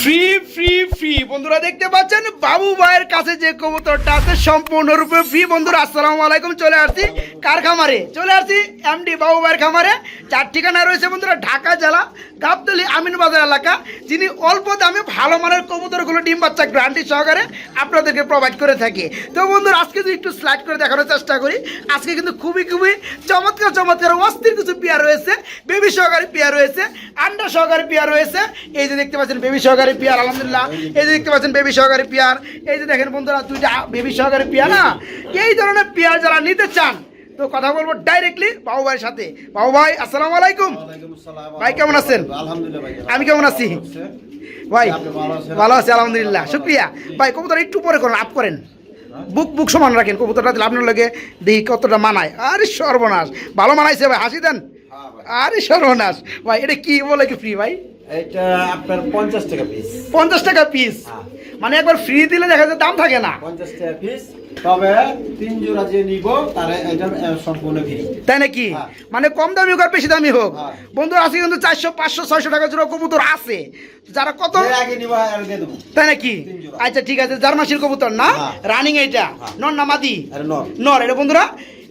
Free free free বন্ধুরা দেখতে পাচ্ছেন, বাবু ভাইয়ের কাছে যে কবুতরটা আছে, সম্পূর্ণরূপে ফ্রি বন্ধুরা, আসসালামু আলাইকুম, চলে আসছি কার খামারে? চলে আসছি এমডি বাবু ভাইয়ের খামারে। যার ঠিকানা রয়েছে বন্ধুরা, ঢাকা জেলা, গাবতলি আমিনবাজার এলাকা। যিনি অল্প দামে ভালো মানের কবুতরগুলো ডিম বাচ্চা গ্রান্টি সহকারে আপনাদেরকে প্রোভাইড করে থাকে। তো বন্ধুরা, আজকে যদি একটু স্লাইড করে দেখানোর চেষ্টা করি, আজকে কিন্তু খুবই খুবই চমৎকার চমৎকার অস্থির কিছু পেয়ার রয়েছে। বেবি সহকারী পেয়ার রয়েছে আন্ডা সহকারী পেয়ার রয়েছে। এই যে দেখতে পাচ্ছেন বেবি সহকারী পেয়ার আলহামদুলিল্লাহ। এই যে দেখতে পাচ্ছেন বেবি সহকারী পেয়ার এই যে দেখেন বন্ধুরা দুইটা বেবি সহকারী পেয়ার না? এই ধরনের পেয়ার যারা নিতে চান তো কথা বলব ডাইরেক্টলি বাবু ভাইয়ের সাথে। বাবু ভাই আসসালামু আলাইকুম। ভাই কেমন আছেন? আলহামদুলিল্লাহ আমি কেমন আছি? ভাই ভালো ভালো আছি আলহামদুলিল্লাহ। শুক্রিয়া। ভাই কবুতর একটু পরে করেন আপ করেন। বুক বুক সমান রাখেন কবুতরটা দিলে আপনার লাগে দেখি কতটা মানায়। আরে সর্বনাশ। ভালো মানাইছে ভাই হাসি দেন। আরে সর্বনাশ। ভাই এটা কি বলে কি ফ্রি ভাই? এটা আপনার টাকা পিস পঞ্চাশ টাকা পিস হ্যাঁ। মানে একবার ফ্রি দিলে দেখা যায় দাম থাকে না। পঞ্চাশ টাকা পিস তবে তিন জোড়া যে নিব তারা এটা সম্পূর্ণ ফ্রি তাই নাকি? হ্যাঁ। মানে কম দামি হোক আর বেশি দামি হোক। হ্যাঁ। বন্ধু আছে কিন্তু চারশো পাঁচশো ছয়শো টাকা জোড়া কবুতর আছে। যারা কত আগে নিব আর দিয়ে দেবো। তাই নাকি? আচ্ছা ঠিক আছে জার্মাসির কবুতর না। রানিং হ্যাঁ। নন না মাদি? নর। নর এটা বন্ধুরা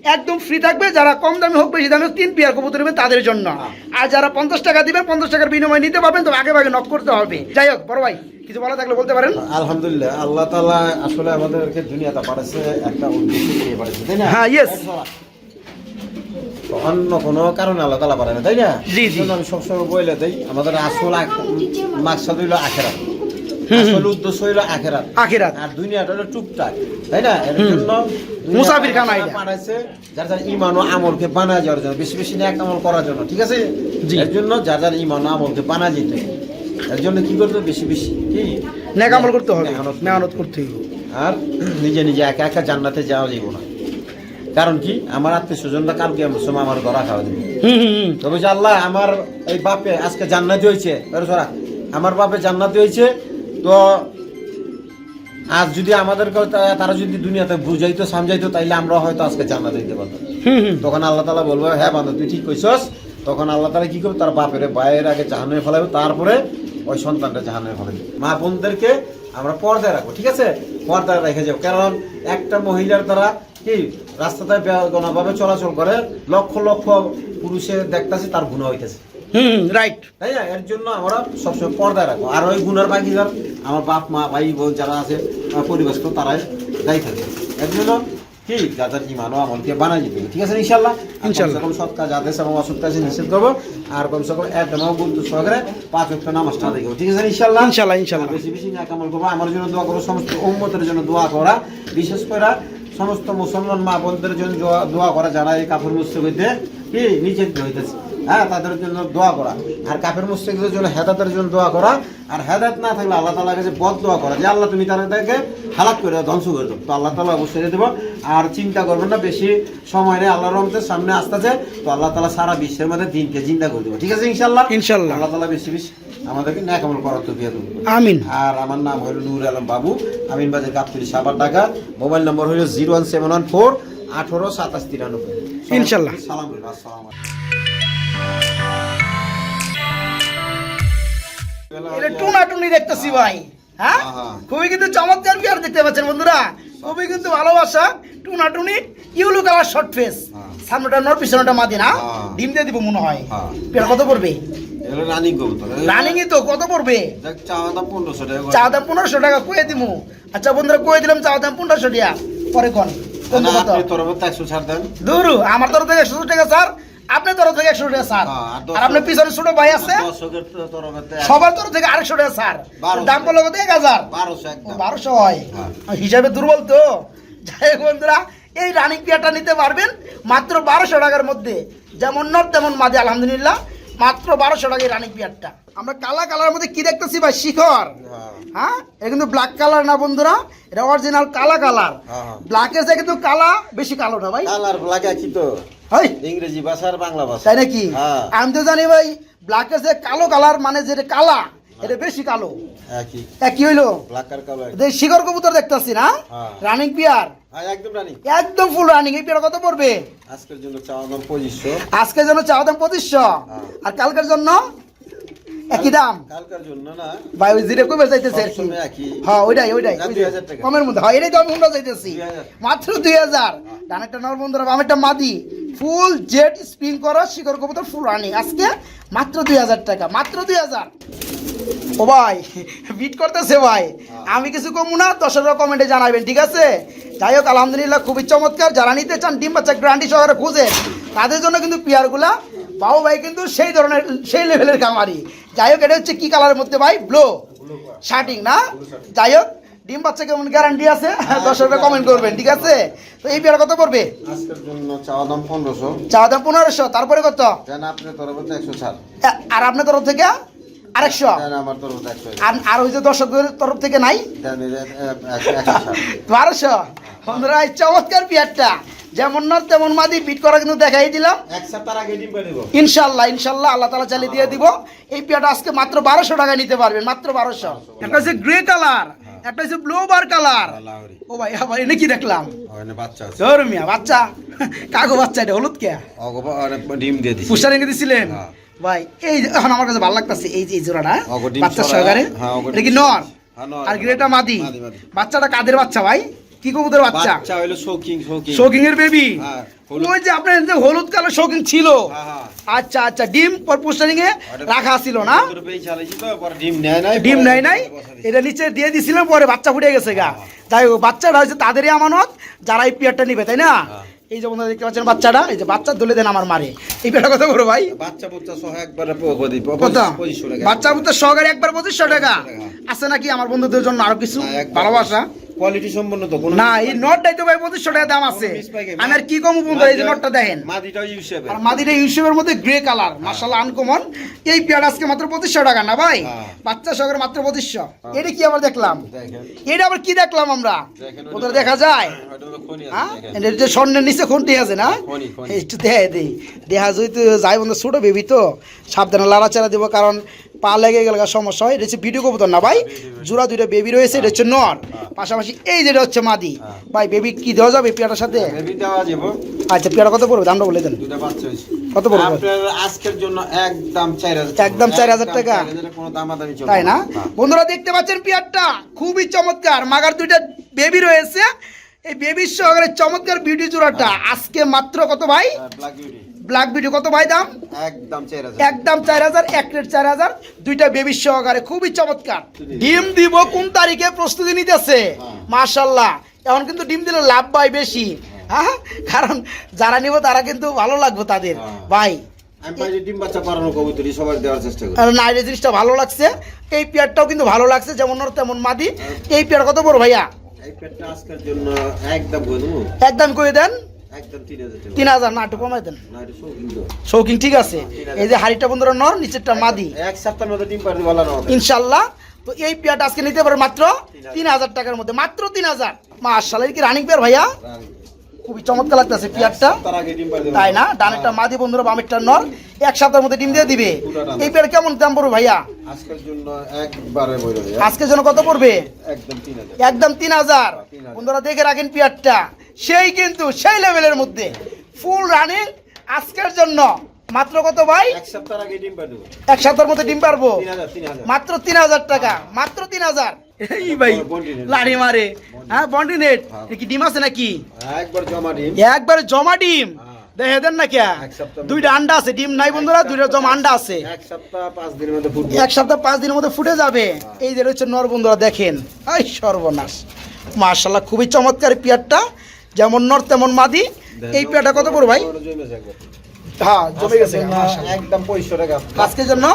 একদম ফ্রি থাকবে যারা কম দামি হোক বেশি দামি হোক তিন পেয়ার কবুতর নেবে তাদের জন্য হ্যাঁ। আর যারা পঞ্চাশ টাকা দিবে পঞ্চাশ টাকার বিনিময়ে নিতে পারবেন তো আগে ভাগে নক করতে হবে যাই হোক বড় ভাই কিছু বলা থাকলে বলতে পারেন আলহামদুলিল্লাহ আল্লাহ তালা আসলে আমাদেরকে দুনিয়াতে পাঠাচ্ছে একটা উদ্দেশ্য দিয়ে পাঠাচ্ছে তাই না হ্যাঁ. তো অন্য কোনো কারণে আল্লাহ তালা পারে না তাই না জি, জি। আমি সবসময় বলে দেই আমাদের আসল মাকসাদ হইল আখেরাত আসল উদ্দেশ্য আখেরাত। আখিরাত। আর দুনিয়াটা হলো টুকটাক তাই না? এর জন্য মুসাফির খানা। বানাইছে যার যার ইমান ও আমলকে বানা যাওয়ার জন্য বেশি বেশি ন্যাক আমল করার জন্য ঠিক আছে। এর জন্য যার যার ইমান ও আমলকে বানা যেতে এর জন্য কি করতে বেশি বেশি কি? নেকামল করতে হবে। মেহনত করতে হবে। আর নিজে নিজে একা একা জান্নাতে যাওয়া যাইব না। কারণ কি? আমার আত্মীয় স্বজনরা কালকে সময় আমার গড়া খাওয়া দিবে। হুম হুম হুম। তো বলছে আল্লাহ আমার এই বাপে আজকে জান্নাতি হয়েছে। আমার বাপে জান্নাতি হয়েছে তো আজ যদি আমাদেরকে তারা যদি দুনিয়াতে বুঝাইতো সামজাইতো তাইলে আমরা হয়তো আজকে জানা দিতে পারতাম। তখন আল্লাহ তালা বলব হ্যাঁ বান্ধব তুই ঠিক কইছস। তখন আল্লাহ তালা কি করবে? তার বাপের বাইরের আগে জাহান্নামে ফেলাবে তারপরে ওই সন্তানটা জাহান্নামে ফেলাবে মা বোনদেরকে আমরা পর্দায় রাখব ঠিক আছে? পর্দায় রেখে যাব। কারণ একটা মহিলার দ্বারা কি রাস্তাতে বেগনাভাবে চলাচল করে লক্ষ লক্ষ পুরুষে দেখতেছে তার গুণ হইতেছে। হুম। রাইট তাই না? এর জন্য আমরা সবসময় পর্দায় রাখব। আর ওই গুণের বাকি যার আমার বাপ মা ভাই বোন যারা আছে আমার পরিবেশ তো তারাই দায়ী থাকবে এর জন্য কি? যাদের ইমানও আমলকে বানাই হবে। ঠিক আছে ইনশাল্লাহ ইনশাল্লাহ। কমসে কম সৎ কাজ আদেশ এবং অসৎ কাজে নিষেধ করব। আর কমসে কম এক এবং গুরুত্ব সহকারে পাঁচ ওয়াক্ত নামাজটা করব। ঠিক আছে ইনশাল্লাহ ইনশাল্লাহ, ইনশাল্লাহ। বেশি বেশি ন্যাক আমল করব। আমার জন্য দোয়া করব সমস্ত উম্মতের জন্য দোয়া করা। বিশেষ করে সমস্ত মুসলমান মা বোনদের জন্য দোয়া- দোয়া করা যারা এই কাপড় মুস্তফিতে কি? নিচে হইতেছে। হ্যাঁ তাদের জন্য দোয়া করা। আর কাপের মুস্তিকদের জন্য হেদাতের জন্য দোয়া করা। আর হেদাত না থাকলে আল্লাহ তালার কাছে বদ দোয়া করা যে আল্লাহ তুমি তাদেরকে হালাক করে দাও, ধ্বংস করে দাও। তো আল্লাহ তালা অবশ্যই দেবো আর চিন্তা করবেন না বেশি সময় নেই আল্লাহ রহমতের সামনে আসতেছে। তো আল্লাহ তালা সারা বিশ্বের মধ্যে দিনকে চিন্তা করে দেবো ঠিক আছে ইনশাল্লাহ ইনশাল্লাহ। আল্লাহ তালা বেশি বেশি আমাদেরকে ন্যাকামল করার তো দিয়ে দেবো আমিন। আর আমার নাম হলো নূর আলম বাবু। আমিন বাজার গাবতলি সাবার ঢাকা। মোবাইল নম্বর হলো zero one seven one four আঠারো সাতাশ তিরানব্বই। ইনশাল্লাহ। সালাম আসসালামু দেখতেছি ভাই হ্যাঁ? হ্যাঁ। খুবই কিন্তু চমৎকার বিয়ার দেখতে পাচ্ছেন বন্ধুরা। খুবই কিন্তু ভালোবাসা টুনা টুনি কালার শর্ট ফেস হ্যাঁ। সামনেটা নর পিছনেটা মাদি না। ডিম দিয়ে দিব মনে। কত পড়বে? রানিং কবুতর। রানিং তো কত পড়বে? দেখ চাওয়া দাম পনেরোশো টাকা করে। চা দাম পনেরোশো টাকা কয়ে দিমু। আচ্ছা বন্ধুরা কয়ে দিলাম চা দাম পনেরোশো টাকা। পরে কোন? দূরু আমার তরফ থেকে একশো টাকা স্যার আপনার তরফ থেকে একশো টাকা স্যার। হ্যাঁ, আর আপনার পিছনে ছোট ভাই আছে? সবার তরফ থেকে আরেকশো টাকা স্যার। দাম পড়ল কত এক হাজার। বারোশো হয়। হ্যাঁ। হিসাবে দুর্বল তো। যাই হোক বন্ধুরা এই রানিং পেয়ারটা নিতে পারবেন মাত্র বারোশো টাকার মধ্যে। যেমন নট তেমন মাঝে আলহামদুলিল্লাহ। মাত্র বারোশো টাকা রানিং পিয়ারটা আমরা কালা কালার মধ্যে কি দেখতেছি ভাই? শিখর। হ্যাঁ। হ্যাঁ? এটা কিন্তু ব্ল্যাক কালার না বন্ধুরা এটা অরিজিনাল কালা কালার ব্ল্যাক ব্ল্যাকের চেয়ে কিন্তু কালা বেশি কালো না ভাই। কালার ব্ল্যাক আছে তো। হয় ইংরেজি ভাষা আর বাংলা ভাষা। তাই নাকি? হ্যাঁ। আমি তো জানি ভাই ব্ল্যাকের এর কালো কালার মানে যেটা কালা। এটা বেশি কালো। একই। হইল? কবুতর দেখতেছি না? হ্যাঁ। রানিং পিয়ার হ্যাঁ একদম ফুল রানিং এই পেয়ার কত পড়বে? আজকের জন্য চাওয়া দাম পঁচিশশো। আজকের জন্য চাওয়া দাম পঁচিশশো। হ্যাঁ। আর কালকের জন্য? একই দাম? কালকার জন্য না? ভাই ওই জিরে কবে যাইতেছে আর কি। হ্যাঁ ওইটাই ওইটাই। না, ওই যে, 2000 টাকা। কমের মধ্যে। হয় এটাই তো আমি উন্ডা যাইতেছি। মাত্র দুই হাজার। ডানেরটা নর বন্ধুরা বামেরটা মাদি। ফুল জেড স্প্রিং করা শিকড় কবুতর ফুল রানিং আজকে মাত্র দুই হাজার টাকা মাত্র দুই হাজার। ও ভাই বিট করতেছে ভাই। আমি কিছু কমু না দশের কমেন্টে জানাবেন ঠিক আছে? যাই হোক আলহামদুলিল্লাহ খুবই চমৎকার। যারা নিতে চান ডিম বাচ্চা গ্রান্ডি শহরে খুঁজে তাদের জন্য কিন্তু পিয়ারগুলা। বাবু ভাই কিন্তু সেই ধরনের সেই লেভেলের কামারি যাই হোক এটা হচ্ছে কি কালারের মধ্যে ভাই? ব্লো শার্টিং না? যাই হোক ডিম বাচ্চা কেমন গ্যারান্টি আছে? দর্শকরা কমেন্ট করবেন ঠিক আছে? তো এই পেয়ার কত পড়বে? আজকের জন্য চাওয়া দাম পনেরোশো। চা দাম পনেরোশো তারপরে কত? আপনার তরফে একশো আর আপনার তরফ থেকে? আরেকশো আর ওই যে দর্শকদের তরফ থেকে নাই বারোশো বন্ধুরা এই চমৎকার যেমন নর তেমন মাদি বিট করা কিন্তু দেখাই দিলাম ইনশাল্লাহ ইনশাল্লাহ আল্লাহ তালা চালিয়ে দিয়ে দিব এই আজকে মাত্র বারোশো টাকা নিতে পারবেন মাত্র বারোশো একটা হচ্ছে গ্রে কালার একটা হচ্ছে ব্লু বার কালার ও ভাই আবার এনে কি দেখলাম বাচ্চা মিয়া বাচ্চা কাগো বাচ্চা এটা হলুদ কে ডিম দিয়ে দিছিলেন হ্যাঁ। ভাই এই এখন আমার কাছে ভালো লাগতেছে এই যে এই জোড়াটা বাচ্চা সহকারে। হ্যাঁ, এটা কি নর? হ্যাঁ, আর গ্রেটা মাদি। বাচ্চাটা কাদের বাচ্চা ভাই? কি কবুতর বাচ্চা? বাচ্চা হইল শৌকিং শৌকিং শোকিং এর বেবি হ্যাঁ। ওই যে আপনার যে হলুদ কালার শোকিং ছিল। হ্যাঁ, হ্যাঁ। আচ্ছা আচ্ছা ডিম পর পোস্টারিং এ রাখা ছিল না? ডিম নেয় নাই, ডিম নাই। এটা নিচে দিয়ে দিছিলাম পরে বাচ্চা ফুটে গেছে গা। যাই হোক বাচ্চাটা হচ্ছে তাদেরই আমানত যারা এই পেয়ারটা নিবে তাই না? হ্যাঁ। এই যে বন্ধুরা দেখতে পাচ্ছেন বাচ্চাটা এই যে বাচ্চা দলে দেন আমার মারে। এই বেটা কথা বলো ভাই। বাচ্চা বাচ্চা সহ একবার বাচ্চা বাচ্চা সহকারে একবার পঁচিশশো টাকা। টাকা। আছে নাকি আমার বন্ধুদের জন্য আরও কিছু? ভালোবাসা? কোয়ালিটি সম্পন্ন তো কোনো না এই নটটাই তো ভাই পঁচিশশো টাকা দাম আছে। কি কম বন্ধু এই যে নটটা দেখেন? মাদিটাও ইউসেবে আর মাদিরা ইউসুফের মধ্যে গ্রে কালার মার্শাল আনকমন এই পেয়ার আজকে মাত্র পঁচিশশো টাকা না ভাই? হ্যাঁ। বাচ্চা সহকারে মাত্র পঁচিশশো। এটা কি আবার দেখলাম? দেখেন। এটা আবার কি দেখলাম আমরা? ওদের দেখা যায়? হ্যাঁ এর যে স্বর্ণের নিচে খুনটি আছে না। একটু দেখাই দিই। দেখা যদি তো যাই বন্ধু ছোটো বেবি তো। সাবধানে লাড়াচাড়া দেবো কারণ পা লেগে গেলে সমস্যা হয় এটা হচ্ছে ভিডিও কবুতর না ভাই? জোড়া দুইটা বেবি রয়েছে এটা হচ্ছে নর। পাশাপাশি এই যেটা হচ্ছে মাদি। ভাই বেবি কি দেওয়া যাবে পেয়ারটার সাথে? আচ্ছা পেয়ারা কত পড়বে? দামটা বলে দেন। কত পড়বে? আজকের জন্য একদম চার হাজার একদম 4,000 টাকা? কোনো দামাদামি চলবে তাই না। হ্যাঁ। বন্ধুরা দেখতে পাচ্ছেন পেয়ারটা? খুবই চমৎকার। মাগার দুইটা বেবি রয়েছে। এই বেবির সহকারে চমৎকার বিউটি জোড়াটা। আজকে মাত্র কত ভাই? আর ব্ল্যাক বিউটি কত ভাই দাম? একদম চার হাজার। একদম চার হাজার এক প্লেট চার হাজার দুইটা বেবির সহকারে খুবই চমৎকার। ডিম দিব কোন তারিখে? প্রস্তুতি নিতেছে। মাশাল্লাহ এখন কিন্তু ডিম দিলে লাভ পাই বেশি। হ্যাঁ। কারণ যারা নিব তারা কিন্তু ভালো লাগবে তাদের। হ্যাঁ। ভাই। জিনিসটা ভালো লাগছে। এই পেয়ারটাও কিন্তু ভালো লাগছে যেমন ওর তেমন মাদি। এই পেয়ার কত বড় ভাইয়া? একদম করে দেন। তিন হাজার না একটু কমাই দেন। না শৌখিন ঠিক আছে। এই যে হাড়িটা বন্ধুরা নর নিচেরটা মাদি। এক সপ্তাহের মধ্যে ডিম পাড়ি বলা ইনশাল্লাহ। তো এই পেয়ারটা আজকে নিতে পারো মাত্র তিন হাজার। টাকার মধ্যে। মাত্র তিন হাজার। কি রানিং পেয়ার ভাইয়া? খুবই চমৎকার লাগতেছে পেয়ারটা। তাই না? ডানেরটা মাদি বন্ধুরা বামেরটা নর। এক সপ্তাহের মধ্যে ডিম দিয়ে দিবে। এই পেয়ার কেমন দাম পড়বে ভাইয়া? আজকের জন্য একবারে আজকের জন্য কত পড়বে? একদম তিন হাজার। বন্ধুরা দেখে রাখেন পেয়ারটা। সেই কিন্তু সেই লেভেলের মধ্যে। ফুল রানিং আজকের জন্য। মাত্র কত ভাই? এক সপ্তাহের মধ্যে ডিম পারব মাত্র তিন হাজার টাকা। মাত্র তিন হাজার। এই ভাই লাড়ি মারে। হ্যাঁ নেট। হ্যাঁ। কি ডিম আছে নাকি? একবার জমা ডিম। একবারে জমা ডিম? হ্যাঁ। দেখে দেন না কে? দুইটা আন্ডা আছে। ডিম নাই বন্ধুরা দুইটা জমা আন্ডা আছে। এক সপ্তাহ পাঁচ দিনের মধ্যে ফুটবল এক সপ্তাহ পাঁচ দিনের মধ্যে ফুটে যাবে। এই যে রয়েছে নর বন্ধুরা দেখেন। এই সর্বনাশ। মার্শাল্লাহ খুবই চমৎকার পেয়ারটা। যেমন নর তেমন মাদি। এই পেয়ারটা কত পড়ো ভাই? হ্যাঁ জমে গেছে। একদম পঁয়ষট্টি টাকা। আজকের জন্য?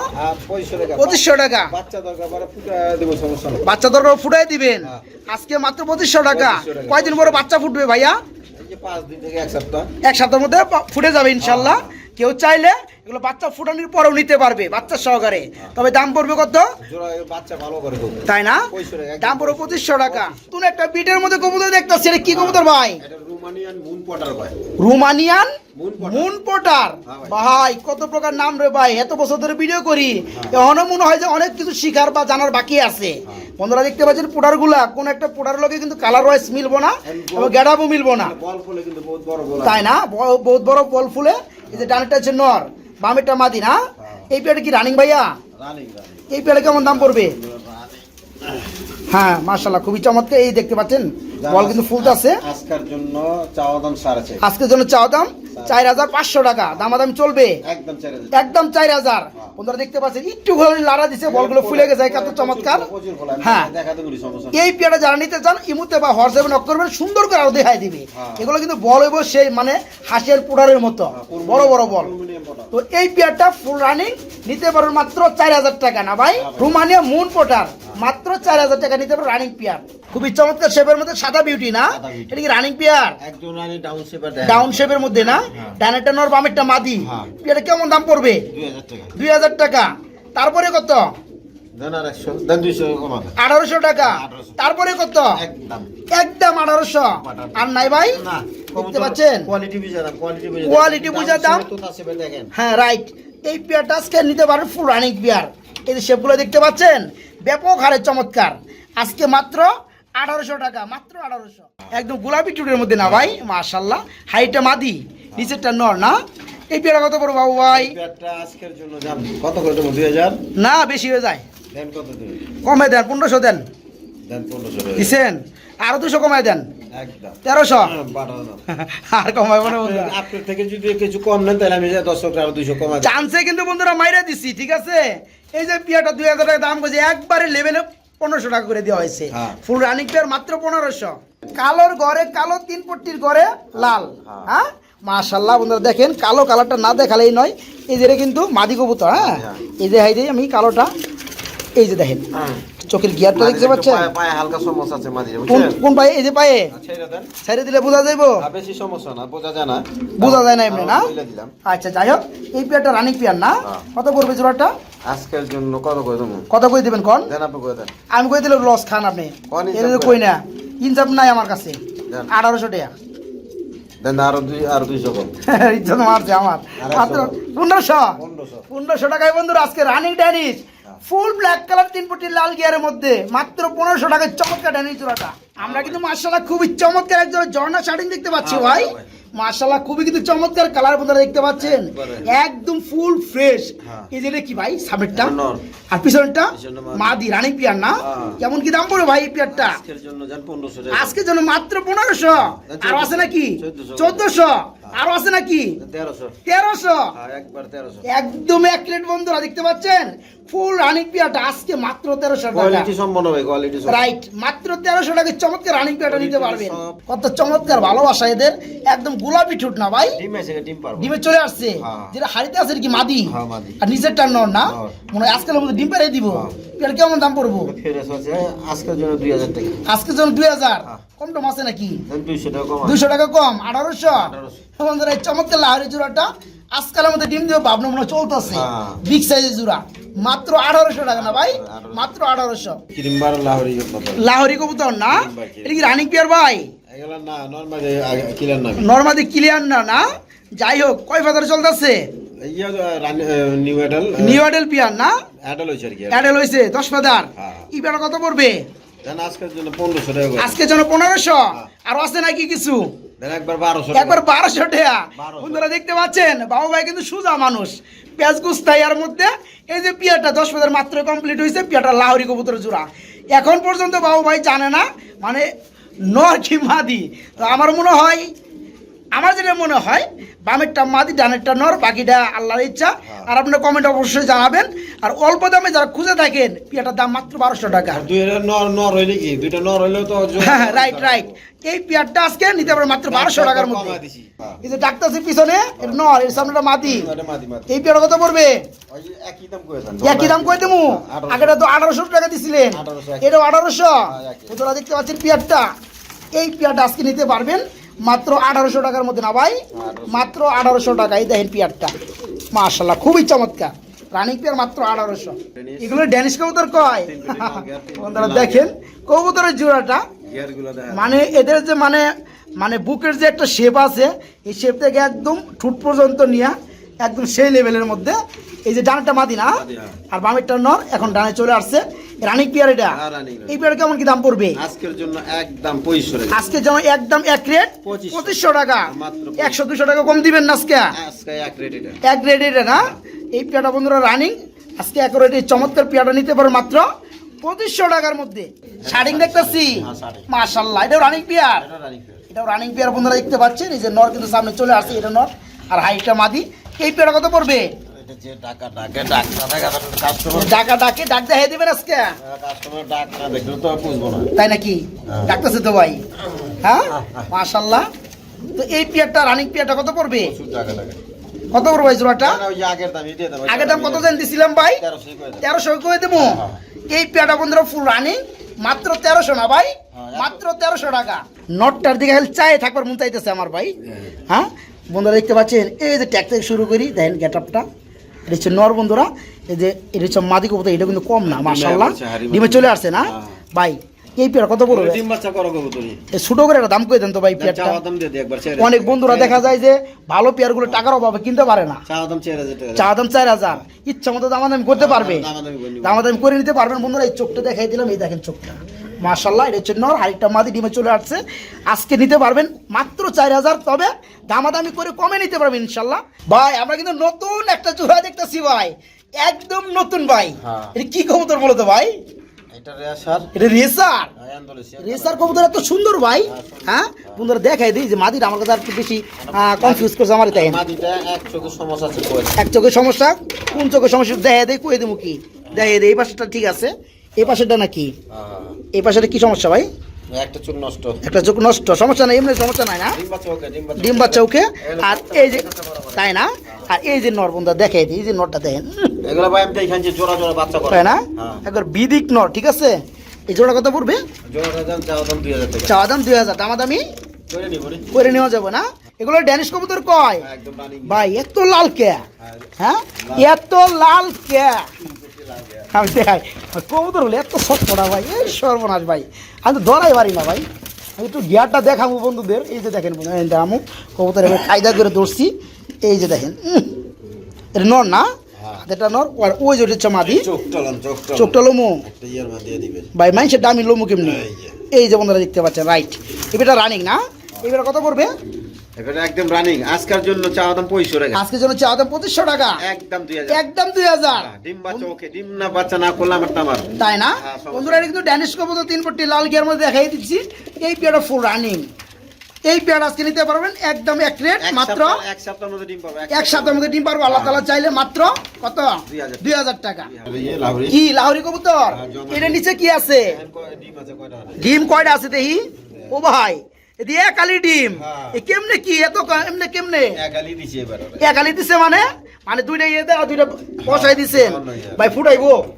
টাকা। পঁচিশশো টাকা। বাচ্চা দরকার পরে ফুটা দেবো সমস্যা নেই। বাচ্চা দরকার ফুটাই দিবেন। হ্যাঁ। আজকে মাত্র পঁচিশশো টাকা। 2500 টাকা। কয়দিন পরে বাচ্চা ফুটবে ভাইয়া? এই যে পাঁচ দিন থেকে এক সপ্তাহের মধ্যে ফুটে যাবে ইনশাল্লাহ। কেউ চাইলে এগুলো বাচ্চা ফুটানোর পরেও নিতে পারবে বাচ্চা সহকারে। তবে দাম পড়বে কত? তাই না? 2500 টাকা, একদম দাম পড়বে পঁচিশশো টাকা। তুমি একটা বিটের মধ্যে কবুতর দেখতেছি এটা কি কবুতর ভাই? রোমানিয়ান মুন পটার মুন হ্যাঁ ভাই। কত প্রকার নাম রে ভাই এত বছর ধরে ভিডিও করি। এখনও মনে হয় যে অনেক কিছু শিখার বা জানার বাকি আছে। বন্ধুরা দেখতে পাচ্ছেন পোটারগুলা কোন একটা পোটার লগে কিন্তু কালার ওয়াইজ মিলবো না এবং গ্যাডাবও মিলবো না। বল তাই না? বহুত বড় বল ফুলে। এই যে ডানেরটা হচ্ছে নর বামেরটা মাদি না? এই পেয়ারটা কি রানিং ভাইয়া? এই পেয়ারে কেমন দাম পড়বে? হ্যাঁ মার্শাল্লাহ খুবই চমৎকার। এই দেখতে পাচ্ছেন বল কিন্তু ফুল আছে। আজকের জন্য চাওয়া দাম সাড়ে চাই আজকের জন্য চাওয়া দাম চার হাজার পাঁচশো টাকা। দামাদামি চলবে। একদম চার হাজার। বন্ধুরা দেখতে পাচ্ছেন একটু লাড়া দিছে বলগুলো ফুলে গেছে চমৎকার। হ্যাঁ। এই পেয়ারা যারা নিতে চান ইমুতে বা হোয়াটসঅ্যাপে নক করবেন সুন্দর করে আরও দেখাই দিবে। হ্যাঁ। এগুলো কিন্তু বল এবং সেই মানে হাঁসের পোড়ারের মতো। বড় বড় বল। তো এই পেয়ারটা ফুল রানিং নিতে পারবেন মাত্র চার হাজার টাকা। না ভাই। রুমানিয়া মুন পোটার মাত্র চার হাজার টাকা নিতে পারবেন রানিং পেয়ার। খুবই চমৎকার শেপের মধ্যে সাদা বিউটি না? এটা কি রানিং পেয়ার একজন রানি ডাউন শেপার ডাউন শেপের মধ্যে না? হ্যাঁ। ডানেরটা নর বামেরটা মাদি। হ্যাঁ। পেয়ারটা কেমন দাম পড়বে? দুই হাজার টাকা। দুই হাজার টাকা। তারপরে কত। আঠারোশো টাকা। তারপরে কত? একদম। একদম আঠারোশো। আর নাই ভাই? না দেখতে পাচ্ছেন? কোয়ালিটি দাম হ্যাঁ রাইট এই পেয়ারটা আজকে নিতে পারেন ফুল রানিং পেয়ার এই শেপগুলো দেখতে পাচ্ছেন? ব্যাপক হারে চমৎকার। আজকে মাত্র আঠারোশো টাকা মাত্র আঠারোশো। একদম গোলাপি চুটের মধ্যে না ভাই মাশাল্লাহ। হাইটা মাদি নিচেরটা নর না? এই পেয়ারা কত বড় বাবু ভাই? আজকের জন্য কত করে দেবো? দুই হাজার? না বেশি হয়ে যায়। দেন কত দেবে কমে দেন পনেরোশো দেন। আরও দুশো কমায় দেন। তেরোশো? হ্যাঁ। আর কমাবো না বন্ধুরা আপনার- আপনার থেকে যদি কিছু কম নেন তাহলে আমি দর্শক আরও দুইশো কমা চান্সে কিন্তু বন্ধুরা মাইরা দিছি ঠিক আছে? এই যে পিয়াটা দুই হাজার টাকা দাম করছে একবারে লেভেলে পনেরোশো টাকা করে দেওয়া হয়েছে। হ্যাঁ। ফুল রানিং পেয়ার মাত্র পনেরোশো। কালোর ঘরে কালো তিন পট্টির ঘরে লাল। হ্যাঁ। হ্যাঁ? মাশাল্লাহ বন্ধুরা দেখেন কালো কালারটা না দেখালেই নয়। এই যে কিন্তু মাদি কবুতর হ্যাঁ? হ্যাঁ। এই যে হাই দিয়ে আমি কালোটা এই যে দেখেন চোখের গিয়ারটা দেখতে পাচ্ছেন? পায়ে- হালকা সমস্যা আছে মাঝে কোন কোন পায়ে? এই যে পায়ে? আচ্ছা দেন। ছেড়ে দিলে বোঝা যাইবো? বেশি সমস্যা না বোঝা যায় না। বোঝা যায় না এমনি না? আচ্ছা যাই হোক এই পেয়ারটা রানিং পেয়ার না। কত পড়বে জোড়াটা? আজকের জন্য কত করে দেবো? কত করে দিবেন কোন? দেন আপনি করে দেন। আমি কই দিলে লস খান আপনি। করে? কই না? ইনসাফ নাই আমার কাছে। দেন। আঠারোশো টাকা। দেন আরও দুই আরও দুইশো কম। ইজ্জত মারছে আমার। আর মাত্র একশো। পনেরোশো। পনেরোশো। পনেরোশো টাকায় বন্ধুরা আজকে running Danish. Full black colour তিন পটি লাল গিয়ারের মধ্যে মাত্র পনেরোশো টাকায় চমৎকার ড্যানিশ জোড়াটা। আমরা কিন্তু মার্শাল্লাহ খুবই চমৎকার একজন ঝর্ণা শার্টিং দেখতে পাচ্ছি হ্যাঁ, ভাই। ভাই। মার্শাল্লাহ খুবই কিন্তু চমৎকার কালার বন্ধুরা দেখতে পাচ্ছেন। একদম ফুল ফ্রেশ হ্যাঁ। এই যেটা কি ভাই? সামনেরটা আর পিছনটা মা মাদি। রানী পিয়ার না? হ্যাঁ। কেমন কি দাম পড়ে ভাই এই পিয়ারটা? আজকের জন্য আজকের মাত্র পনেরোশো। আর আছে নাকি? চোদ্দশো। আরও আছে নাকি? তেরোশো। হ্যাঁ তেরোশো। একদম এক প্লেট বন্ধুরা দেখতে পাচ্ছেন? ফুল রানিং পিয়াটা আজকে মাত্র তেরোশো কোয়ালিটি সম্পন্ন ভাই কোয়ালিটি রাইট মাত্র তেরোশো টাকা চমৎকার রানিং পিয়াটা নিতে পারবেন। কত চমৎকার ভালোবাসা এদের। একদম গোলাপি ঠুট না ভাই? ডিম চলে আসছে। হ্যাঁ। যেটা হাড়িতে আছে কি মাদি? হ্যাঁ, আর নিচের টান নর না। মনে হয় আজকালের মধ্যে ডিম পেরে দিব। কেমন দাম পড়ব? আজকের জন্য দুই হাজার টাকা। আজকের জন্য দুই হাজার। কম টম আছে নাকি? দুইশো টাকা কমা দুশো টাকা কম আঠারোশো? বন্ধুরা এই চমৎকার লাহারি জোড়াটা আজকালের মধ্যে ডিম দিয়ে ভাবনা মনে চলতেছে। হ্যাঁ। বিগ সাইজের জোড়া মাত্র আঠারোশো টাকা না ভাই? মাত্র আঠারোশো। লাহোরি কবুতর। না? এটা কি রানিং পিয়ার ভাই? নর্মাদি ক্লিয়ার না না? যাই হোক কয় বাজারে চলতেছে? নিউ অ্যাডাল পিয়ার না? অ্যাডাল হয়েছে দশ বাজার হ্যাঁ। ই কত পড়বে? আজকের জন্য পনেরোশো টাকা আর আছে নাকি কিছু? একবার বারোশো একবার বারোশো টাকা। বন্ধুরা দেখতে পাচ্ছেন বাবু ভাই কিন্তু সুজা মানুষ। পেঁয়াজ গুস্তাই এর মধ্যে এই যে পিয়াটা দশ মাত্র কমপ্লিট হয়েছে পিয়াটা লাহরি কবুতর জোড়া। এখন পর্যন্ত বাবু ভাই জানে না মানে নর কি মাদি। তো আমার মনে হয় আমার যেটা মনে হয় বামেরটা মাদি ডানেরটা নর বাকিটা আল্লাহর ইচ্ছা। আর আপনার কমেন্ট অবশ্যই জানাবেন। আর অল্প দামে যারা খুঁজে থাকেন পিয়াটার দাম মাত্র বারোশো টাকা। নর নর হইলে কি? দুইটা নর হইলেও তো হ্যাঁ রাইট রাইট এই পেয়ারটা আজকে নিতে পারবে মাত্র বারোশো টাকার মধ্যে। হ্যাঁ। যে ডাক্তারসির পিছনে নর এর সামনেটা মাটি এই পেয়ার কত পড়বে? একই দাম করে দেবো। আগেটা তো আঠারোশো টাকা দিছিলেন। 1800 একই। এটাও আঠারোশো। হ্যাঁ, তোরা দেখতে পাচ্ছেন পেয়ারটা এই পেয়ারটা আজকে নিতে পারবেন। মাত্র আঠারোশো টাকার মধ্যে না ভাই? মাত্র আঠারোশো টাকা এই দেখেন পেয়ারটা। মার্শাল্লাহ খুবই চমৎকার। রানিং পেয়ার মাত্র আঠারোশো। এগুলো ড্যানিশ কবুতর কয়? বন্ধুরা দেখেন কবুতরের জোড়াটা। মানে এদের যে মানে মানে বুকের যে একটা শেপ আছে এই শেপ থেকে একদম ঠুট পর্যন্ত নিয়ে একদম সেই লেভেলের মধ্যে। এই যে ডানটা মাদি না? হ্যাঁ। আর বামেরটা নর এখন ডানে চলে আসছে। রানিং পিয়ার এটা? হ্যাঁ। এই পিয়ার কেমন কি দাম পড়বে? আজকের জন্য একদম পঁচিশশো টাকা। আজকে যেমন একদম এক রেট? পঁচিশশো। টাকা। একশো দুশো টাকা কম দিবেন না আজকে? এক রেট এটা। এক রেট এটা না? এই পিয়াটা বন্ধুরা রানিং। আজকে একেবারে এই চমৎকার পেয়ারটা নিতে পারো মাত্র পঁচিশশো টাকার মধ্যে। শাড়িং দেখতেছি? হ্যাঁ। মাশাল্লাহ এটাও রানিং পেয়ার। এটা রানিং পেয়ার। এটাও রানিং পেয়ার বন্ধুরা দেখতে পাচ্ছেন। এই যে নর কিন্তু সামনে চলে আসছে এটা নর। আর হাইটটা মাদি। এই পেয়ারটা কত পড়বে? এটা যে টাকা ডাকে ডাক না দেখা কাস্টমার ডাকা ডাকে ডাক দেখাই দেবেন আজকে? কাস্টমার ডাক না দেখলে তো বুঝব না। তাই নাকি? হ্যাঁ। ডাকতেছে তো ভাই। হ্যাঁ? মাশাল্লাহ তো এই পেয়ারটা রানিং পেয়ারটা কত পড়বে? কত পড়বে ভাই জোড়াটা? আগের দাম কত জান দিছিলাম ভাই? তেরোশো করে দেবো। হ্যাঁ। এই পেয়ারটা বন্ধুরা ফুল রানিং মাত্র তেরোশো না ভাই? হ্যাঁ, মাত্র তেরোশো টাকা। নটটার দিকে চাই থাকবার মন চাইতেছে আমার ভাই। হ্যাঁ? বন্ধুরা দেখতে পাচ্ছেন এই যে ট্যাগ থেকে শুরু করি দেখেন গেট আপটা এটা হচ্ছে নর বন্ধুরা এই যে এটা হচ্ছে মাদি কবুতর এটা কিন্তু কম না মার্শাল্লাহ ডিমে চলে আসছে না? হ্যাঁ। ভাই এই পেয়ার কত পড়বে? ছোটো করে একটা দাম করে দেন তো ভাই পেয়ারটা? অনেক বন্ধুরা দেখা যায় যে ভালো পেয়ারগুলো টাকার অভাবে কিনতে পারে না। চা দাম চার হাজার ইচ্ছা মতো দামাদামি করতে পারবে। দামাদামি করে নিতে পারবেন। বন্ধুরা এই চোখটা দেখাই দিলাম এই দেখেন চোখটা। মার্শাল্লাহ এটা হচ্ছে নর আরেকটা মাদি ডিমে চলে আসছে। আজকে নিতে পারবেন মাত্র চার হাজার তবে দামাদামি করে কমে নিতে পারবেন ইনশাল্লাহ ভাই আমরা কিন্তু নতুন একটা জোড়া দেখতেছি ভাই। একদম নতুন ভাই। হ্যাঁ। এটা কি কবুতর বলো তো ভাই? এটা রেসার। এটা রেসার? রেসার কবুতর এত সুন্দর ভাই। হ্যাঁ বন্ধুরা দেখাই দিই যে মাদিটা আমার কাছে আর বেশি কনফিউজ করছে আমার তাই। এক চোখের সমস্যা এক চোখের সমস্যা কোন চোখের সমস্যা দেয় কয়ে দেবো কি? দেখা দেয় এই পাশেটা ঠিক আছে। এই পাশেরটা নাকি? এই পাশেটা কি সমস্যা ভাই? একটা চুল নষ্ট। একটা চোখ নষ্ট সমস্যা নাই এমনি সমস্যা নাই না? ডিম বাচ্চা ওকে আর এই যে তাই না? আর এই যে নর দিই এই যে নরটা দেখেন। এগুলো ভাই আমি দেখান যে জোড়া জোড়া বাচ্চা করে তাই না? হ্যাঁ। একবার বিদিক নর ঠিক আছে? এই জোড়া কত পড়বে? জোড়া দাম চাওয়া দাম দুই হাজার দাম করে নেওয়া যাবে না? এগুলো ড্যানিশ কবুতর কয়? হ্যাঁ, ভাই এত লাল কে হ্যাঁ। এত লাল কে আমি দেখাই। কবুতর হলে এত সৎ পড়া ভাই এই সর্বনাশ ভাই। আমি তো ধরাই পারি না ভাই। আমি একটু গিয়ারটা দেখাবো বন্ধুদের। এই যে দেখেন আমু কবুতর এবার কায়দা করে ধরছি। এই যে দেখেন এটা নর না? এটা নর আর ওই যে হচ্ছে মাদি। চোখটা লোমো ভাই মানুষের দামি লোমো কেমনি? এই যে। বন্ধুরা দেখতে পাচ্ছেন রাইট। এবারটা রানিং না? এবার কত পড়বে? এটা একদম রানিং আজকের জন্য চাওয়া দাম পয়সা টাকা। আজকের জন্য চাওয়া দাম পঁচিশশো টাকা। একদম দুই হাজার। একদম দুই হাজার। ডিম বাচ্চা ওকে ডিম না বাচ্চা না করলে আমার তামার তাই না? হ্যাঁ, বন্ধুরা কিন্তু ড্যানিশ কবুতর তিন পট্টি লাল গিয়ার মধ্যে দেখাই দিচ্ছি। এই পেয়ারটা ফুল রানিং এই পেয়ার আজকে নিতে পারবেন একদম এক রেট মাত্র এক সপ্তাহের মধ্যে ডিম পাবে এক সপ্তাহের মধ্যে ডিম পারব। আল্লাহ তালা চাইলে মাত্র কত? দুই হাজার। দুই হাজার টাকা। কি লাহোরি কবুতর? হ্যাঁ, নিচে কি আছে? ডিম আছে কয়টা ডিম কয়টা আছে দেখি? ও ভাই এদিকে একালি ডিম। হ্যাঁ। এ কেমনে কি? এত ক- এমনে কেমনে? একালি দিছে এবার। একালি দিছে মানে? মানে দুইটা ইয়ে দেয় আর দুইটা বসাই দিছেন। ইয়ে। ভাই ফুটাইবো।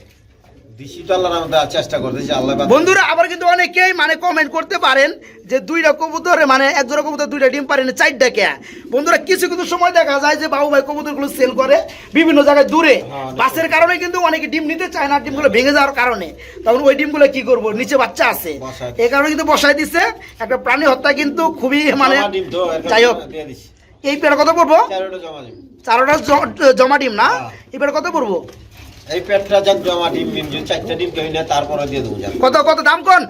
বন্ধুরা আবার কিন্তু অনেকেই মানে কমেন্ট করতে পারেন যে দুইটা কবুতরে মানে এক জোড়া কবুতর দুইটা ডিম পারেন চারটা কে? বন্ধুরা কিছু কিছু সময় দেখা যায় যে বাবু ভাই কবুতরগুলো সেল করে বিভিন্ন জায়গায় দূরে। হ্যাঁ, বাসের কারণে কিন্তু অনেকে ডিম নিতে চায় না ডিমগুলো ভেঙে যাওয়ার কারণে। তখন ওই ডিমগুলো কি করব? নিচে বাচ্চা আছে। এই কারণে কিন্তু বসায় দিচ্ছে একটা প্রাণী হত্যা কিন্তু খুবই মানে যাই হোক। এই পেয়ার কত পড়ব? চারোটা জমা ডিম। জমা ডিম না? হ্যাঁ। এই পেয়ার কত পড়ব? এই পেটটা যাক জমা ডিম ডিম যদি চারটা ডিম কেউ না তারপরে দিয়ে দেবো কত কত দাম কোন?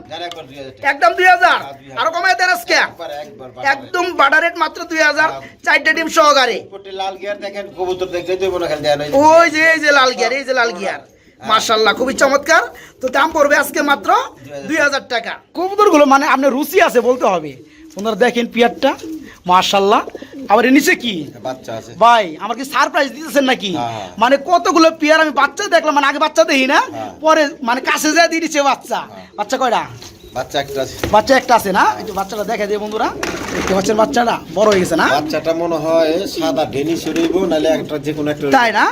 একদম দুই হাজার? হ্যাঁ, 2000 আরও কমায় দেন আজকে। একবার একবার একদম বাটার রেট মাত্র দুই হাজার। হ্যাঁ। ডিম সহকারে। লাল গিয়ার দেখেন কবুতর দেখতে দেবো না খালি দেন ওই যে এই যে লাল গিয়ার এই যে লাল গিয়ার। মার্শাল্লাহ খুবই চমৎকার। তো দাম পড়বে আজকে মাত্র দুই হাজার। টাকা। কবুতরগুলো মানে আপনার রুচি আছে বলতে হবে। ওনারা দেখেন পিয়ারটা। মার্শাল্লাহ আবার নিচে কি? বাচ্চা আছে। ভাই আমার কি সারপ্রাইজ দিতেছেন নাকি? হ্যাঁ। মানে কতগুলো পেয়ার আমি বাচ্চা দেখলাম মানে আগে বাচ্চা দেখি না হ্যাঁ। পরে মানে কাছে যা দিয়ে দিচ্ছে বাচ্চা। বাচ্চা কয়টা? বাচ্চা একটা আছে। বাচ্চা একটা আছে না? একটু বাচ্চাটা দেখা দিয়ে বন্ধুরা। দেখতে পাচ্ছেন বাচ্চাটা? বড় হয়ে গেছে না? বাচ্চাটা মনে হয় সাদা ডেনিস রইব নাহলে একটা যে কোনো একটা তাই না?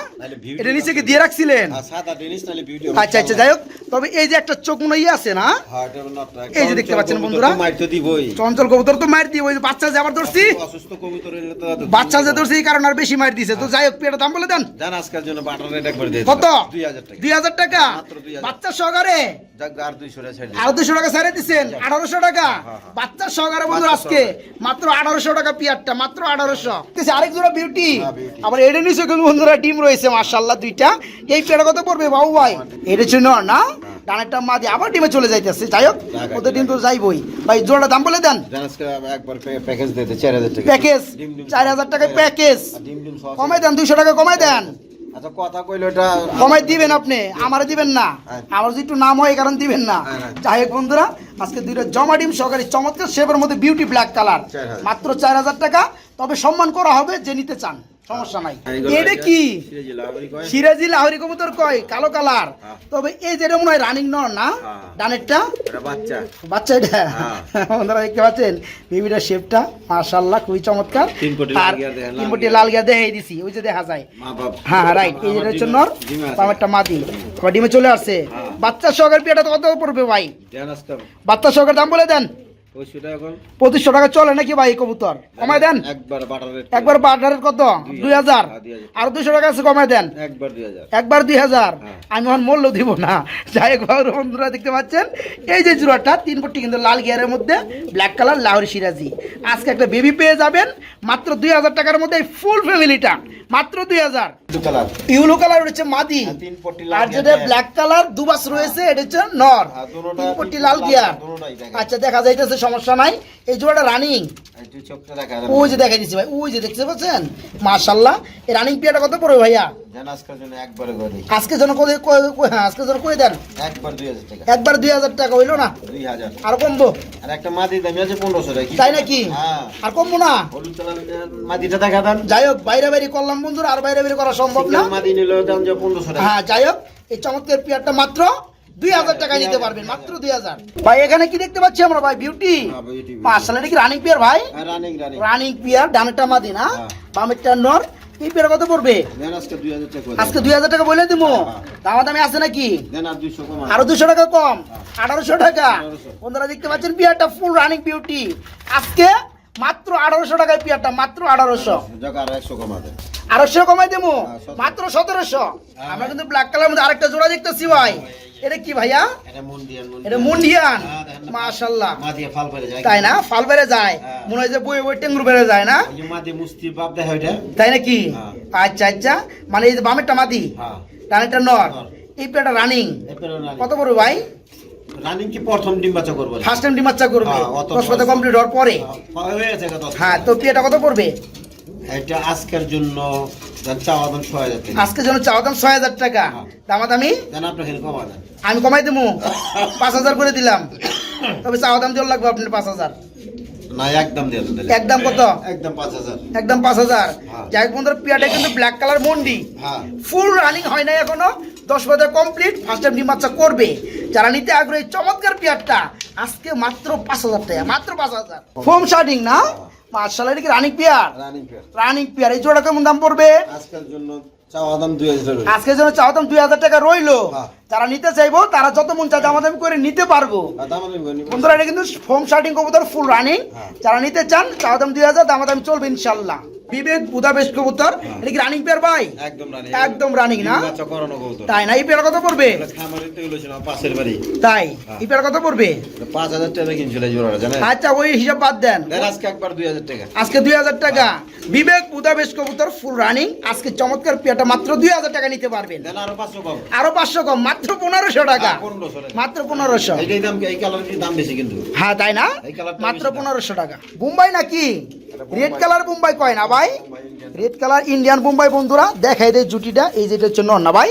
এটা নিচে কি দিয়ে রাখছিলেন? আর সাদা ডেনিস নাহলে বিউটি আচ্ছা আচ্ছা যাই হোক। তবে এই যে একটা চোখ মনে ইয়ে আছে না? হ্যাঁ এটা not right. এই যে দেখতে পাচ্ছেন বন্ধুরা। তো তো দিবই। চঞ্চল কবুতর তো মার ওই যে বাচ্চা যে আবার ধরছি। অসুস্থ কবুতর হইলে তো বাচ্চা যে ধরছি এই কারণে আর বেশি মার দিছে। তো যাই হোক পেটের দাম বলে দেন। জান আজকের জন্য বাটার রেট একবার দিয়ে কত? দুই হাজার টাকা। টাকা? বাচ্চা সহকারে? যাক আর দুইশো টাকা ছেড়ে আরও টাকা ছেড়ে দিচ্ছেন আঠারোশো টাকা। হ্যাঁ। বাচ্চা সহকারে বন্ধু আজকে মাত্র আঠারোশো টাকা পিয়ারটা মাত্র আঠারোশো। আরেক জোড়া বিউটি হ্যাঁ, আবার এটা নিচে কিন্তু বন্ধুরা ডিম রয়েছে মার্শাল্লাহ দুইটা। এই পেয়ারা কত পড়বে বাবু ভাই? এটা ছিল না? ডানেরটা মা দিয়ে আবার ডিমে চলে যাইতেছে। যাই হোক ওদের ডিম তো যাইবই। ভাই জোড়াটা দাম বলে দেন। প্যাকেজ চার হাজার টাকা। প্যাকেজ কমাই দেন দুইশো টাকা কমাই দেন। আচ্ছা কথা কইলো এটা কমাই দিবেন আপনি আমারে দিবেন না। হ্যাঁ। আমার যদি একটু নাম হয় কারণ দিবেন না। হ্যাঁ, হ্যাঁ। যাই হোক বন্ধুরা আজকে দুইটা জমা ডিম সহকারী চমৎকার শেপের মধ্যে বিউটি ব্ল্যাক কালার মাত্র চার হাজার টাকা। তবে সম্মান করা হবে যে নিতে চান সমস্যা নাই। এটা কি? সিরাজি লাহোরি কবুতর কয়? কালো কালার। হ্যাঁ। তবে এই যেটা মনে হয় রানিং নর না? হ্যাঁ। ডানেরটা? বাচ্চা। বাচ্চা এটা? হ্যাঁ। বন্ধুরা দেখতে পাচ্ছেন? বেবিটার শেপটা মাশাআল্লাহ খুবই চমৎকার। তিন লাল আর গিয়া দেখাই দিছি ওই যে দেখা যায়। হ্যাঁ হ্যাঁ রাইট এই যেটা হচ্ছে নর ডিমে আমারটা মাদি ডিমে। চলে আসছে। হ্যাঁ। বাচ্চা সহকার পিয়াটা তো কত পড়বে ভাই? বাচ্চা সহকার দাম বলে দেন। পঁচিশশো টাকা চলে নাকি ভাই কবুতর? কমায় দেন। একবার বাটার বাটারের কত? দুই হাজার। হ্যাঁ। আর দুশো টাকা আছে কমায় দেন। একবার দুই হাজার। হ্যাঁ। আমি এখন মূল্য দিব না। যাই হোক বন্ধুরা দেখতে পাচ্ছেন? এই যে জোড়াটা তিন ফুটটি কিন্তু লাল গিয়ারের মধ্যে ব্ল্যাক কালার লাহোরি সিরাজি। আজকে একটা বেবি পেয়ে যাবেন মাত্র দুই হাজার টাকার মধ্যে ফুল ফ্যামিলিটা মাত্র দুই হাজার। ইউলো কালার হচ্ছে মাদি। আর তিন পট্টি লাল আর গিয়ার যেটা ব্ল্যাক কালার দুবাস রয়েছে এটা হচ্ছে নর। হ্যাঁ, তিন ফুটটি লাল গিয়ার। আচ্ছা দেখা যাইতেছে সমস্যা নাই। এই জোড়াটা রানিং ওই যে দেখাই দিচ্ছি ভাই ওই যে দেখতে পাচ্ছেন? মার্শাল্লাহ এই রানিং পিয়াটা কত পড়বে ভাইয়া? দেন জন্য একবারে আজকে যেন হ্যাঁ আজকে যেন কই দেন। একবার দুই হাজার টাকা। হইল না? আর কমবো? আর একটা মাদি দামি আছে পনেরোশো টাকা। তাই নাকি? হ্যাঁ। আর কমবো না? মাদিটা দেখা দেন। যাই হোক বাইরে বাইরে করলাম বন্ধুরা আর বাইরে বাইরে করা সম্ভব না। হ্যাঁ যাই হোক এই চমৎকার পেয়ারটা মাত্র দুই হাজার টাকা নিতে পারবেন মাত্র দুই হাজার। ভাই এখানে কি দেখতে পাচ্ছি আমরা ভাই? বিউটি। মার্শাল কি রানিং পেয়ার ভাই? হ্যাঁ, রানিং রানিং রানিং পেয়ার ডানেরটা মাদি না? হ্যাঁ। বামেরটা নর। এই পেয়ার কত পড়বে? আজকে দুই হাজার টাকা করে। আজকে দুই হাজার টাকা বলে দিব হ্যাঁ। দামা দামি আছে নাকি? আর দুইশো কম আরও দুশো টাকা কম। আঠারোশো টাকা। 1800 বন্ধুরা দেখতে পাচ্ছেন পিয়ারটা ফুল রানিং বিউটি আজকে মাত্র আঠারোশো টাকায় পিয়ারটা মাত্র আঠারোশো। আড়াইশো কমাই দেবো? হ্যাঁ, মাত্র সতেরোশো। আমরা কিন্তু ব্ল্যাক কালার মধ্যে আরেকটা জোড়া দেখতেছি ভাই। এটা কি ভাইয়া? এটা মন মন মুন্ডিয়ান। হ্যাঁ, না। মাশাল্লাহ। তাই না? ফাল বেড়ে যায়। হ্যাঁ। মনে হয় যে বই বই টেঙ্গুর বেড়ে যায় না? তাই নাকি? হ্যাঁ। আচ্ছা আচ্ছা। মানে এই যে বামেরটা মাদি হ্যাঁ। ডানেরটা নর। এই এরপরে রানিং। কত বড় ভাই? রানিং কি প্রথম ডিম বাচ্চা করব? ফার্স্ট টাইম ডিমাচ্চা করবে। হ্যাঁ। কমপ্লিট হওয়ার পরে? হ্যাঁ, হয়ে গেছে কত হ্যাঁ তো পিয়াটা কত পড়বে এটা আজকের জন্য চাওয়া দাম ছয় হাজার টাকা। আজকে যেন চাওয়া দাম ছয় হাজার টাকা। হ্যাঁ। আপনার কমা আমি কমাই দেবো। পাঁচ হাজার করে দিলাম। তবে চাওয়া দাম জোর লাগবে আপনার পাঁচ হাজার। না একদম কত? একদম পাঁচ হাজার। একদম পাঁচ হাজার। হ্যাঁ। যাই পিয়াটা কিন্তু ব্ল্যাক কালার মন্ডি। হ্যাঁ। ফুল রানিং হয় নাই এখনও। দশ বাজার কমপ্লিট ফার্স্ট টাইম ডিম বাচ্চা করবে। যারা নিতে আগ্রহী চমৎকার পিয়ারটা। আজকে মাত্র পাঁচ হাজার টাকা মাত্র পাঁচ হাজার। ফোম শার্টিং না? মার্শাল কি রানিং পিয়ার? Running peer. এই জোড়া কেমন দাম পড়বে? আজকের জন্য চাওয়া দাম দুই হাজার টাকা। রইল। হ্যাঁ। যারা নিতে চাইব তারা যত মন চায় দামাদামি করে নিতে পারব। বন্ধুরা এটা কিন্তু ফোম শার্টিং কবুতর ফুল রানিং হ্যাঁ। যারা নিতে চান দুই হাজার দামাদামি চলবে ইনশাল্লাহ। বিবেক বুদাবেশ কবুতর। এটা কি রানিং পেয়ার ভাই? একদম রানিং একদম running না? তাই না? এই পেয়ার কত পড়বে? পাশের বাড়ি। তাই? হ্যাঁ। এই পেয়ার কত পড়বে? এটা পাঁচ হাজার টাকা কিনছিল জোড়াটা জানেন? আচ্ছা ওই হিসাব বাদ দেন। আজকে একবার দুই হাজার টাকা। আজকে দুই হাজার টাকা। বিবেক বুদাবেশ কবুতর ফুল রানিং আজকে চমৎকার পেয়ারটা মাত্র দুই হাজার টাকা নিতে পারবেন। আরও পাঁচশো কম। আরও পাঁচশো কম মাত্র পনেরোশো টাকা। হ্যাঁ, 1500 টাকা। মাত্র পনেরোশো। দাম এই কালারের দাম বেশি কিন্তু। হ্যাঁ তাই না? মাত্র। পনেরোশো টাকা। মুম্বাই নাকি? রেড কালার মুম্বাই কয় না? ভাই। রেড কালার ইন্ডিয়ান মুম্বাই বন্ধুরা দেখাই দেয় জুটিটা। এই যেটা হচ্ছে নর না ভাই?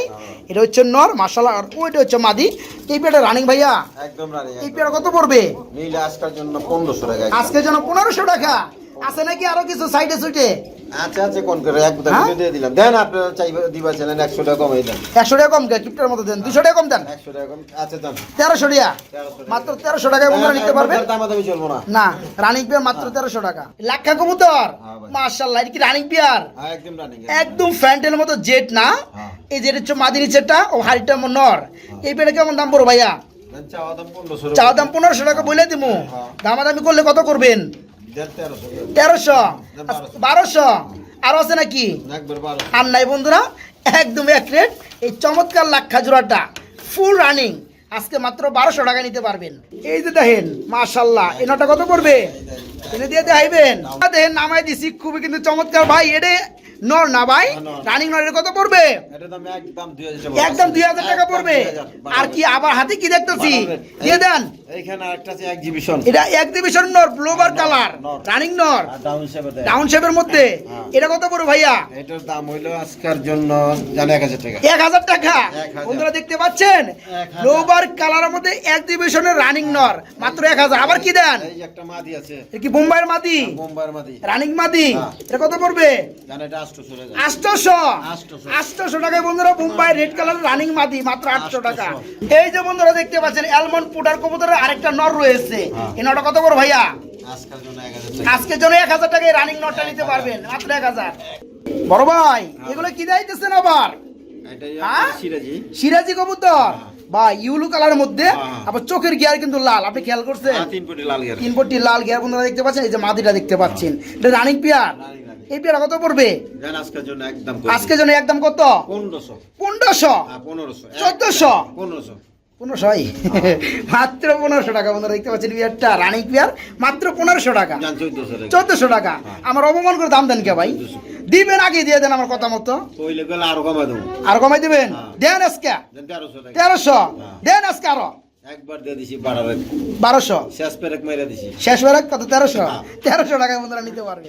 এটা হচ্ছে নর মাসালা আর ওইটা হচ্ছে মাদি। এই পেটা রানিং ভাইয়া? একদম রানিং এই পেটা কত পড়বে? আজকের জন্য পনেরোশো টাকা। আজকের আজকে যেন পনেরোশো টাকা। আছে নাকি আরও কিছু সাইডে সুইটে আচ্ছা আচ্ছা কোন করে? এক হ্যাঁ? দিয়ে দিলাম। দেন আপনারা চাইবে দিবা চ্যানেল একশো টাকা কমাই দেন। একশো টাকা কম দেয় কিপ্টার মতো দেন। দুশো টাকা কম দেন। একশো টাকা কম আচ্ছা দেন। তেরোশো টাকা 1300 টাকা। মাত্র টাকায় বন্ধুরা নিতে চলবো না। না রানিং পেয়ার মাত্র টাকা। কবুতর? হ্যাঁ। এটা কি হ্যাঁ একদম ফ্যান্টের মতো জেট না। এই জেট হচ্ছে মাদি নিচেরটা ও হাড়িটা নর। এই পেয়ারটা কেমন দাম পড়ো ভাইয়া? চাওয়া দাম পনেরোশো চাওয়া দাম পনেরোশো টাকা বলে দিবো হ্যাঁ। দামাদামি করলে কত করবেন? তেরোশো। তেরোশো বারোশো। আরও আছে নাকি? আর নাই বন্ধুরা একদম এক রেট এই চমৎকার লাক্ষা জোড়াটা ফুল রানিং আজকে মাত্র বারোশো টাকা নিতে পারবেন। এই যে দেখেন মাশাল্লাহ এই নটা কত পড়বে? এনে দিয়ে দেখাইবেন। দেখেন নামাই দিছি খুবই কিন্তু চমৎকার। ভাই এডে নর না ভাই? নর। রানিং নরের কত পড়বে? একদম 2000 টাকা একদম দুই হাজার টাকা পড়বে। আর কি আবার হাতে কি দেখতেছি? দিয়ে দেন এইখানে আরেকটা আছে এক্সিবিশন এটা এক্সিবিশন নর ব্লোবার কালার রানিং নর। আর ডাউন শেপে ডাউন শেপের মধ্যে? হ্যাঁ। এটা কত পড়বে ভাইয়া? এটার দাম হইল আজকের জন্য জানে 1000 টাকা। এক হাজার টাকা? বন্ধুরা দেখতে পাচ্ছেন? ব্লোবার কালারের মধ্যে এক্সিবিশনের রানিং নর মাত্র এক হাজার। আবার কি দেন? এই একটা মাদি আছে। এটা কি বোম্বাইয়ের মাদি? বোম্বার মাদি। রানিং মাদি? হ্যাঁ। এটা কত পড়বে? জানে এটা 800 টাকা আটশোশো? আটশোশো। আটশোশো টাকায় বন্ধুরা মুম্বাই রেড কালার রানিং মাদি মাত্র আটশো টাকা। এই যে বন্ধুরা দেখতে পাচ্ছেন অ্যালমন্ড পুটার কবুতরের আরেকটা নর রয়েছে। হ্যাঁ। এই নটা কত বড় ভাইয়া? আজকের জন্য 1000 টাকা। আজকের জন্য এক হাজার টাকায় রানিং নটটা নিতে পারবেন মাত্র এক হাজার। বড় ভাই এগুলো কি দাইতেছেন আবার? হ্যাঁ? সিরাজি। কবুতর? বা ইউলু কালারের মধ্যে হ্যাঁ। আবার চোখের গিয়ার কিন্তু লাল আপনি খেয়াল করছেন? তিন পট্টি লাল গিয়ার বন্ধুরা দেখতে পাচ্ছেন এই যে মাদিটা দেখতে পাচ্ছেন। এটা রানিং পিয়ার। এই পিয়ারটা কত পড়বে? আজকের জন্য একদম আজকে জন্য একদম কত? 1500 পনেরোশো? হ্যাঁ 1500 চোদ্দশো? 1500 পনেরোশো মাত্র পনেরোশো টাকা বন্ধুরা দেখতে পাচ্ছেন পিয়ারটা রানিং পিয়ার মাত্র পনেরোশো টাকা। জান 1400 টাকা। চোদ্দশো টাকা। আমার অপমান করে দাম দেন কে ভাই? দিবেন আগে দিয়ে দেন আমার কথা মতো। আরও কমাই দেবো। আর কমাই দিবেন? হ্যাঁ। দেন আজকে। জান 1300 টাকা। তেরোশো। হ্যাঁ। দেন আজকে আরও। একবার দিয়ে দিছি বারোশো। শেষ পেরেক মেরে দিছি। শেষ হয়ে কত? তেরোশো। হ্যাঁ। তেরোশো টাকা বন্ধুরা নিতে পারবেন।